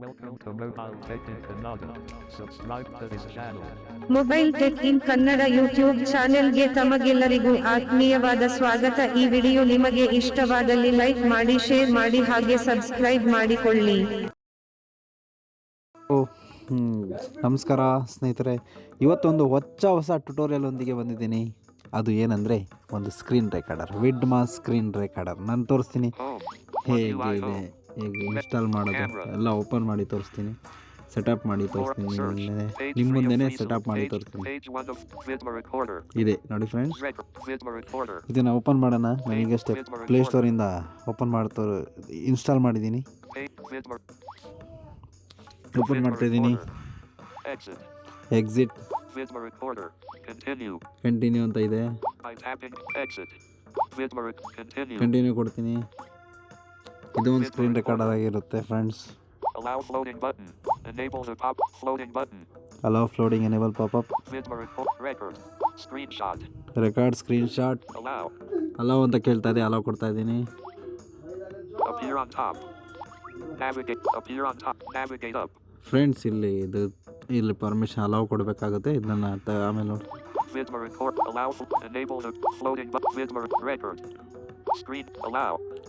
Welcome to Mobile Tech in Kannada. Subscribe to this channel. Mobile tech in Kannada YouTube ಚಾನೆಲ್ಗೆ ತಮಗೆಲ್ಲರಿಗೂ ಆತ್ಮೀಯವಾದ ಸ್ವಾಗತ ಈ ವಿಡಿಯೋ ನಿಮಗೆ ಇಷ್ಟವಾದಲ್ಲಿ ಲೈಕ್ ಮಾಡಿ ಶೇರ್ ಮಾಡಿ ಹಾಗೆ ಸಬ್ಸ್ಕ್ರೈಬ್ ಮಾಡಿಕೊಳ್ಳಿ ಓ ಹ್ಮ್. ನಮಸ್ಕಾರ ಸ್ನೇಹಿತರೆ ಇವತ್ತೊಂದು ಹೊಚ್ಚ ಹೊಸ ಟ್ಯುಟೋರಿಯಲ್ ಒಂದಿಗೆ ಬಂದಿದ್ದೀನಿ ಅದು ಏನಂದರೆ ಒಂದು screen recorder Vidma screen recorder ನಾನು ತೋರಿಸ್ತೀನಿ ಹೇಗೆ ಹೇಗೆ ಇನ್ಸ್ಟಾಲ್ ಮಾಡೋದು ಎಲ್ಲ ಓಪನ್ ಮಾಡಿ ತೋರಿಸ್ತೀನಿ. ಸೆಟಪ್ ಮಾಡಿ ತೋರಿಸ್ತೀನಿ ನಿಮ್ಮ ಮುಂದೆ ಮುಂದೆನೇ ಸೆಟಪ್ ಮಾಡಿ ತೋರಿಸ್ತೀನಿ. ಇದೆ ನೋಡಿ ಫ್ರೆಂಡ್ಸ್ ಇದನ್ನ ಓಪನ್ ಮಾಡೋಣ. ನನಗಷ್ಟೇ ಪ್ಲೇಸ್ಟೋರಿಂದ ಓಪನ್ ಮಾಡ್ತೋರು ಇನ್ಸ್ಟಾಲ್ ಮಾಡಿದ್ದೀನಿ. ಓಪನ್ ಮಾಡ್ತಾ ಇದ್ದೀನಿ. ಎಕ್ಸಿಟ್. ಕಂಟಿನ್ಯೂ ಅಂತ ಇದೆ. ಕಂಟಿನ್ಯೂ ಕೊಡ್ತೀನಿ. ಇದು ಒಂದು ಸ್ಕ್ರೀನ್ ರೆಕಾರ್ಡ್ ಆಗಿರುತ್ತೆ friends allow floating button enable the pop floating button allow floating enable pop up record screen shot allow ಅಂತ ಕೇಳ್ತಾ ಇದೆ ಅಲೋ ಕೊಡ್ತಾ ಇದ್ದೀನಿ ಫ್ರೆಂಡ್ಸ್ ಇಲ್ಲಿ ಇದು ಇಲ್ಲಿ ಪರ್ಮಿಷನ್ ಅಲೋ ಕೊಡಬೇಕಾಗುತ್ತೆ ಇದನ್ನ ಆಮೇಲೆ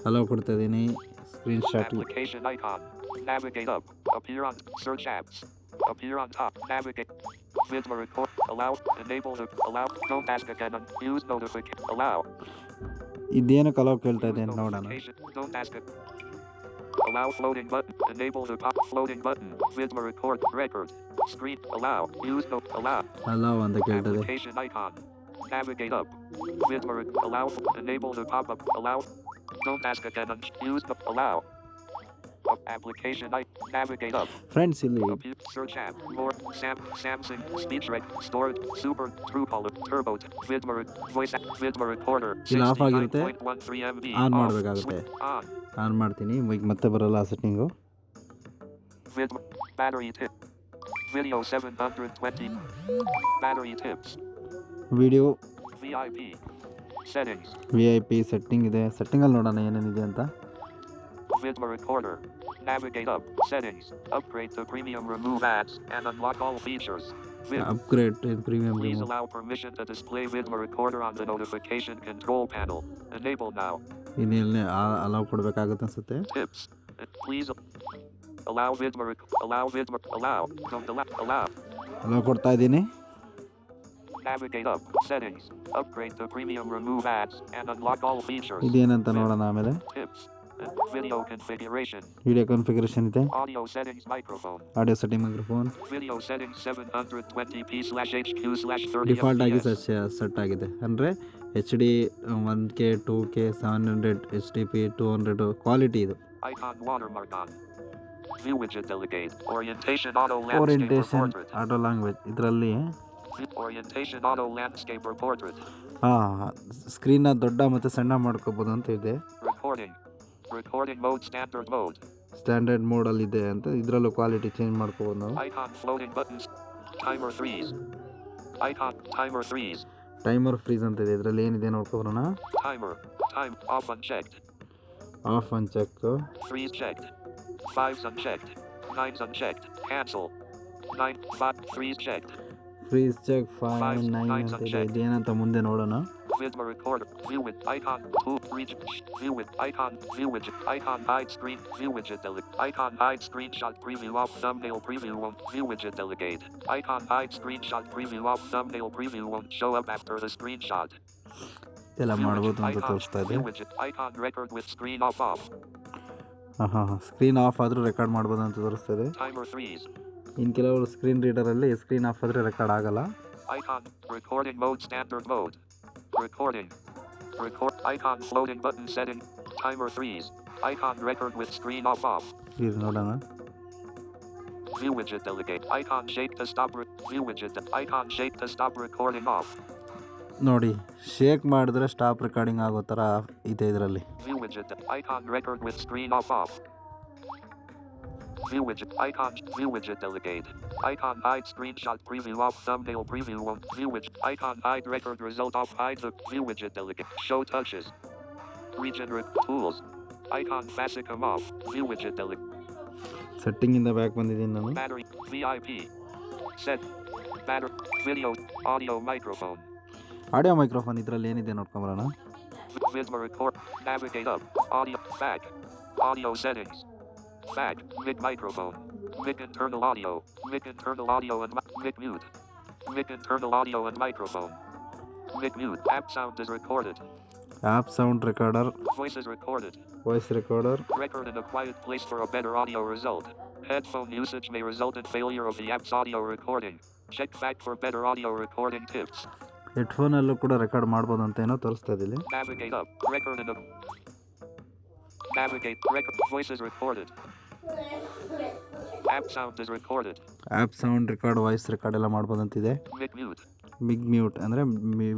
ಅಲೋ ಕೊಡ್ತಾ ಇದ್ದೀನಿ Screenshot Application icon. Navigate up. Appear on search apps. Appear on top. Navigate. Vidma record. Allow. Enable the allow. Don't ask again. and Use notification. Allow. ಇದೇನಕ್ಕೆ hello ಕೇಳ್ತಾ ಇದೆ Use ಅಂತ ನೋಡೋಣ notification. Don't ask it. Allow floating button. Enable the pop floating button. Vidma record. Record. Screen. Allow. Use no. Allow. Allow ಅಂತ ಕೇಳ್ತದೆ Application icon. Navigate up. Vidma rec- allow. Enable the pop-up. Allow. Don't ask again. and Use the allow. Up application I navigate up. Friends ಇಲ್ಲಿ Appear, search app. More. Sam. Samsung. Speech rec. Storage. Super. Truecaller. Turbo. Vidma. rec- Voice. app, Vidma recorder. ಇಲ್ಲಿ off ಆಗಿರುತ್ತೆ. 69.13 MB. On off. ಮಾಡಬೇಕಾಗುತ್ತೆ Switch On. On ಮಾಡ್ತೀನಿ ಈಗ ಮತ್ತೆ ಬರಲ್ಲ setting Vidma. Battery tip. Video 720. Battery tips. Video VIP. V I P setting ಇದೆ ಸೆಟ್ಟಿಂಗಲ್ಲಿ ನೋಡೋಣ ಏನೇನಿದೆ ಅಂತ Vidma Recorder. Navigate up. Settings. Upgrade to premium. Remove ads and unlock all features. Vid. to premium Please allow permission to display Vidma Recorder on the notification control panel. Enable now. ಇನ್ನೆಲ್ಲೇ allow ಕೊಡಬೇಕಾಗುತ್ತೆ ಅನ್ಸುತ್ತೆ Tips. Uh, Please allow Vidma. Rec- allow Vidma. Allow. Don't allow. Allow. Allow ಕೊಡ್ತಾ ಇದ್ದೀನಿ Navigate up. Settings. Upgrade to premium. Remove ads and unlock all features. ಇದೇನಂತ ನೋಡೋಣ ಆಮೇಲೆ Tips. Uh, Video configuration. Video configuration ಇದೆ Audio settings. Microphone. Audio setting microphone Video settings 720p slash HQ slash 30 default ಆಗಿ FPS. Set set ಆಗಿದೆ ಅಂದರೆ H D one K two K seven hundred H D P two hundred quality ಇದು Icon watermark on. View widget delegate. Orientation auto landscape or orientation portrait. Auto language ಇದರಲ್ಲಿ ಹಾಂ ಸ್ಕ್ರೀನ್ನ ದೊಡ್ಡ ಮತ್ತು ಸಣ್ಣ ಮಾಡ್ಕೋಬೋದು ಅಂತ ಇದೆ. ಸ್ಟ್ಯಾಂಡರ್ಡ್ ಮೋಡಲ್ಲಿದೆ ಅಂತ ಇದರಲ್ಲೂ ಕ್ವಾಲಿಟಿ ಚೇಂಜ್ ಮಾಡ್ಕೋಬೋದು ನಾವು. ಟೈಮರ್ ಫ್ರೀಸ್ ಅಂತ ಇದೆ ಇದರಲ್ಲಿ ಏನಿದೆ ನೋಡ್ಕೊಬರೋಣ. Off uncheck checked. Fives unchecked. Nines unchecked. Cancel. Nine five freeze checked. Freeze check five Five, nine nines ಅಂತ ಇದೆ unchecked. ಇದೇನಂತ ಮುಂದೆ ನೋಡೋಣ Vidma recorder. View with icon. Tool. Reach. View with icon. View widget. Icon hide screen. View widget delegate. Icon hide screenshot preview off thumbnail preview won't. View widget delegate. Icon hide screenshot preview off thumbnail preview won't show up after the screenshot. ಎಲ್ಲ View ಮಾಡ್ಬೋದು widget. ಅಂತ Icon. ತೋರಿಸ್ತಾ ಇದೆ View widget. Icon record with screen off off. ಹಾಂ ಹಾಂ ಹಾಂ screen of ಆದರೂ record ಮಾಡ್ಬೋದು ಅಂತ ತೋರಿಸ್ತಾ ಇದೆ Timer freeze. ಇನ್ನು ಕೆಲವರು ಸ್ಕ್ರೀನ್ ರೀಡರಲ್ಲಿ ಸ್ಕ್ರೀನ್ ಆಫ್ ಆದರೆ ರೆಕಾರ್ಡ್ ಆಗಲ್ಲ. Icon recording mode standard mode recording record icon floating record screen off ನೋಡಿ ಶೇಕ್ ಮಾಡಿದ್ರೆ ಸ್ಟಾಪ್ ರೆಕಾರ್ಡಿಂಗ್ ಆಗೋ ತರ ಇದೆ ಇದರಲ್ಲಿ. Record screen off View widget. Icon. View widget delegate. Icon hide screenshot preview off thumbnail preview won't. View widget. Icon hide record result off hide the view widget delegate. Show touches. Regenerate tools. Icon Fasicum off. View widget delegate. ಸೆಟ್ಟಿಂಗಿಂದ back ಬಂದಿದ್ದೀನಿ ನಾನು Battery. VIP. Set. Battery. Video. Audio microphone. Audio microphone ಇದರಲ್ಲಿ ಏನಿದೆ ನೋಡ್ಕೊಂಬರೋಣ Vidma record. Navigate up. Audio. Back. Audio settings. Back. Mic microphone. Mic internal audio. Mic internal audio and mi- mic mute. Mic internal audio and microphone. Mic mute. App sound is recorded. App sound recorder Voice is recorded. Voice recorder Record in a quiet place for a better audio result. Headphone usage may result in failure of the app's audio recording. Check back for better audio recording tips. ಹೆಡ್ಫೋನಲ್ಲೂ ಕೂಡ record ಮಾಡ್ಬೋದು ಅಂತ ಏನೋ ತೋರಿಸ್ತಾ ಇದ್ದೀನಿ Navigate up. Record in a. Navigate. Record. Voice is recorded. App sound is recorded. App sound record voice record ಎಲ್ಲ ಮಾಡ್ಬೋದು ಅಂತಿದೆ Mic mute. MiG mute ಅಂದರೆ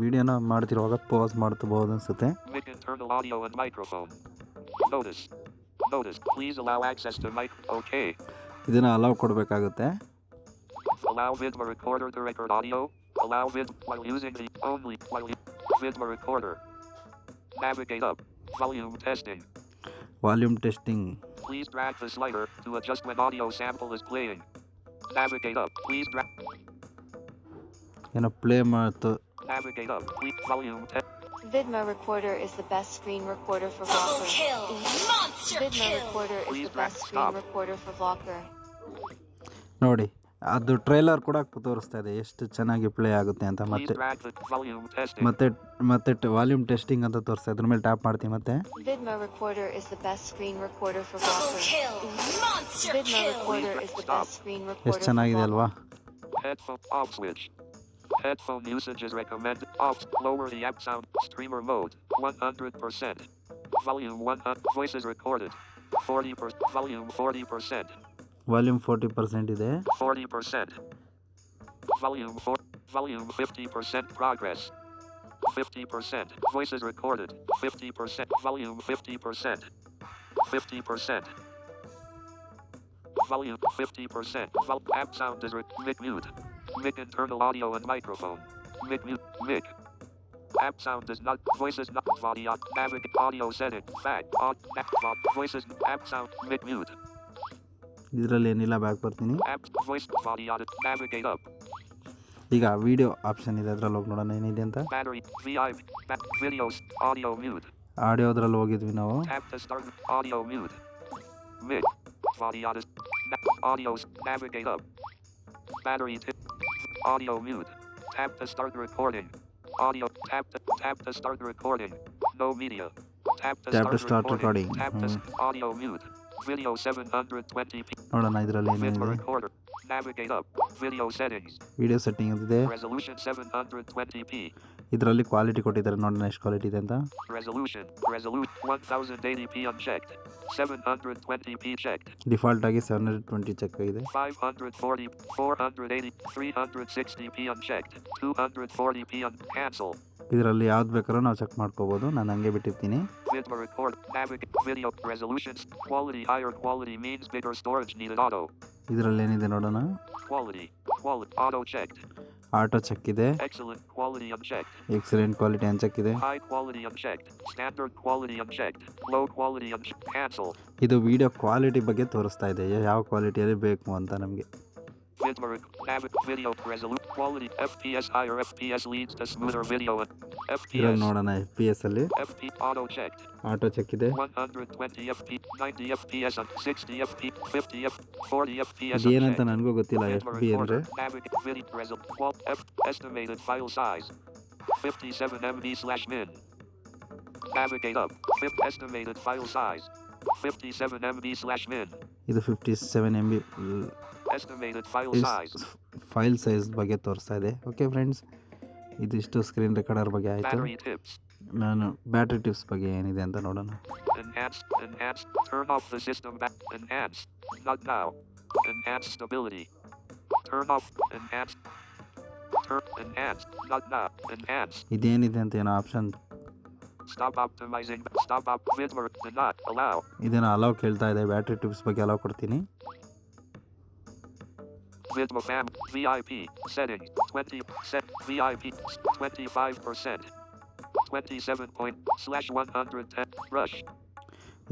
ವಿಡಿಯೋನ ಮಾಡ್ತಿರುವಾಗ ಪಾಸ್ ಮಾಡ್ಕೋಬಹುದು ಅನಿಸುತ್ತೆ Mic internal audio and microphone. Notice. Notice. Please allow access to mic. Okay. ಇದನ್ನು allow ಕೊಡಬೇಕಾಗುತ್ತೆ Allow Vidma recorder to record audio. Allow vid while using the only while u- Vidma recorder. Navigate up. Volume testing. Volume testing Please drag the slider to adjust when audio sample is playing. Navigate up. Please drag. ಏನೋ play ಮಾಡ್ತು Navigate up. Please volume test. Vidma Recorder is the best screen recorder for Vlogger. Kill. Monster Vidma kill. Recorder is Please the best drag screen stop. recorder for Vlogger. ನೋಡಿ ಅದು trailer ಕೂಡ ತೋರಿಸ್ತಾ ಇದೆ ಎಷ್ಟು ಚೆನ್ನಾಗಿ play ಆಗುತ್ತೆ ಅಂತ ಮತ್ತೆ. ಮತ್ತೆ ಮತ್ತೆ ವಾಲ್ಯೂಮ್ ಟೆಸ್ಟಿಂಗ್ ಅಂತ ತೋರಿಸ್ತಾ ಇದ್ರ ಮೇಲೆ ಟ್ಯಾಪ್ ಮಾಡ್ತೀನಿ ಮತ್ತೆ ಎಷ್ಟು ಚೆನ್ನಾಗಿದೆ ಅಲ್ವಾ Headphone usage is recommended. Off. Lower the app sound. Streamer mode. 100%. Volume 100. Voice is recorded. 40%. Volume 40%. Volume forty percent ಇದೆ 40%. Volume 4. Volume 50% progress. 50%. Voice is recorded. 50%. Volume 50%. 50%. Volume 50%. Vol- app sound is re- mic mute. Mic internal audio and microphone. Mic mute. Mic. App sound is not. Voice is not. Audio. Navigate. Audio setting. Back. Aud. na- vo- Voice is. App sound. Mic mute. ಇದರಲ್ಲಿ ಏನಿಲ್ಲ back ಬರ್ತೀನಿ App. Voice. Audio. Navigate up. ಈಗ video option ಇದೆ ಅದ್ರಲ್ಲಿ ಹೋಗಿ ನೋಡೋಣ ಏನಿದೆ ಅಂತ Battery. VI. Back. Videos. Audio mute. ಆಡಿಯೋದ್ರಲ್ಲಿ ಹೋಗಿದ್ವಿ ನಾವು Tap to start. Audio mute. Mic. Audio. Na- audios. Navigate up. Battery tip. Audio mute. Tap to start recording. Audio. Tap to tap to start recording. No media. Tap to Tap start, to start recording. Tap to Hmm. s- audio mute. Video 720p. ನೋಡೋಣ ಇದರಲ್ಲಿ ಏನೇನಿದೆ recorder. Navigate up. Video settings. Video setting ಅಂತಿದೆ Resolution 720p. ಇದರಲ್ಲಿ quality ಕೊಟ್ಟಿದ್ದಾರೆ ನೋಡೋಣ ಎಷ್ಟು quality ಇದೆ ಅಂತ Resolution. Resolution 1080p unchecked. 720p checked. Default ಆಗಿ ಸೆವೆನ್ ಹಂಡ್ರೆಡ್ ಟ್ವೆಂಟಿ ಚೆಕ್ ಆಗಿದೆ 540, 480, 360p unchecked. 240p un- cancel. ಇದರಲ್ಲಿ ಯಾವ್ದು ಬೇಕಾದ್ರೂ ನಾವು ಚೆಕ್ ಮಾಡ್ಕೋಬಹುದು ನಾನು ಹಂಗೆ ಬಿಟ್ಟಿರ್ತೀನಿ. ಇದರಲ್ಲಿ ಏನಿದೆ ನೋಡೋಣ? ಆಟೋ ಚೆಕ್ ಇದೆ. ಎಕ್ಸಲೆಂಟ್ ಕ್ವಾಲಿಟಿ ಅಂತ ಚೆಕ್ ಇದೆ. ಇದು ವಿಡಿಯೋ ಕ್ವಾಲಿಟಿ ಬಗ್ಗೆ ತೋರಿಸ್ತಾ ಇದೆ. ಯಾವ ಕ್ವಾಲಿಟಿಯಲ್ಲಿ ಬೇಕು ಅಂತ ನಮಗೆ. Vidma rec- Navi- video resolution quality FPS higher FPS leads to smoother video and ಇದರಲ್ಲಿ FPS ನೋಡೋಣ ಎಫ್ ಪಿ ಎಸ್ ಅಲ್ಲಿ FP auto checked auto check ಇದೆ 120 FP 90 FPS and 60 FP 50 F 40 FPS ಇದು ಏನಂತ unchecked. ನನಗೂ ಗೊತ್ತಿಲ್ಲ ಎಫ್ Vidma ಬಿ ಅಂದರೆ recorder navigate video resol qual F estimated file size 57 MB slash min navigate up Fif- estimated file size 57 MB slash min ಇದು fifty seven M B estimated file size file size ಬಗ್ಗೆ ತೋರಿಸ್ತಾ ಇದೆ. Okay friends ಇದಿಷ್ಟು screen recorder ಬಗ್ಗೆ ಆಯ್ತು. ನಾನು battery tips ಬಗ್ಗೆ ಏನಿದೆ ಅಂತ ನೋಡೋಣ. ದೆಚ್ ಆಫ್ ಸಿಸ್ಟ ಆಫ್ ಎನ್ ಲಾಟ್ ಸ್ಟಾಪ್ ಇಲ್ರಿ ಇದೇನಿದೆ ಅಂತ ಏನೋ ಆಪ್ಷನ್ ಸ್ಟಾಪ್ ಆಫ್ ದೈಸಾಪ್ ಆಫ್ ಮೇಸ್ ಮಾಡುತ್ತಿಲ್ಲ ಇದೇನೋ ಅಲೌ ಕೇಳ್ತಾ ಇದೆ. ಬ್ಯಾಟ್ರಿ ಟಿಪ್ಸ್ ಬಗ್ಗೆ ಅಲವ್ ಕೊಡ್ತೀನಿ. Vidma fam, VIP, settings, 20, set, VIP, 25%, 27 point, slash 110, rush,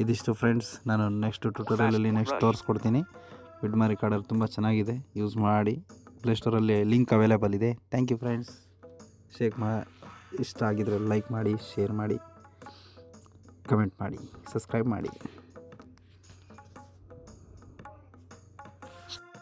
ಇದಿಷ್ಟು ಫ್ರೆಂಡ್ಸ್ ನಾನು ನೆಕ್ಸ್ಟ್ ಟ್ಯೂಟೋರಿಯಲಲ್ಲಿ ನೆಕ್ಸ್ಟ್ ತೋರಿಸ್ಕೊಡ್ತೀನಿ. ವಿಡ್ಮಾ ರೆಕಾರ್ಡರ್ ತುಂಬ ಚೆನ್ನಾಗಿದೆ ಯೂಸ್ ಮಾಡಿ. ಪ್ಲೇಸ್ಟೋರಲ್ಲಿ ಲಿಂಕ್ ಅವೈಲೇಬಲ್ ಇದೆ. ಥ್ಯಾಂಕ್ ಯು ಫ್ರೆಂಡ್ಸ್ ಶೇಕ್ ಮಾ ಇಷ್ಟ ಆಗಿದ್ರೆ ಲೈಕ್ ಮಾಡಿ ಶೇರ್ ಮಾಡಿ. ಕಮೆಂಟ್ ಮಾಡಿ ಸಬ್ಸ್ಕ್ರೈಬ್ ಮಾಡಿ.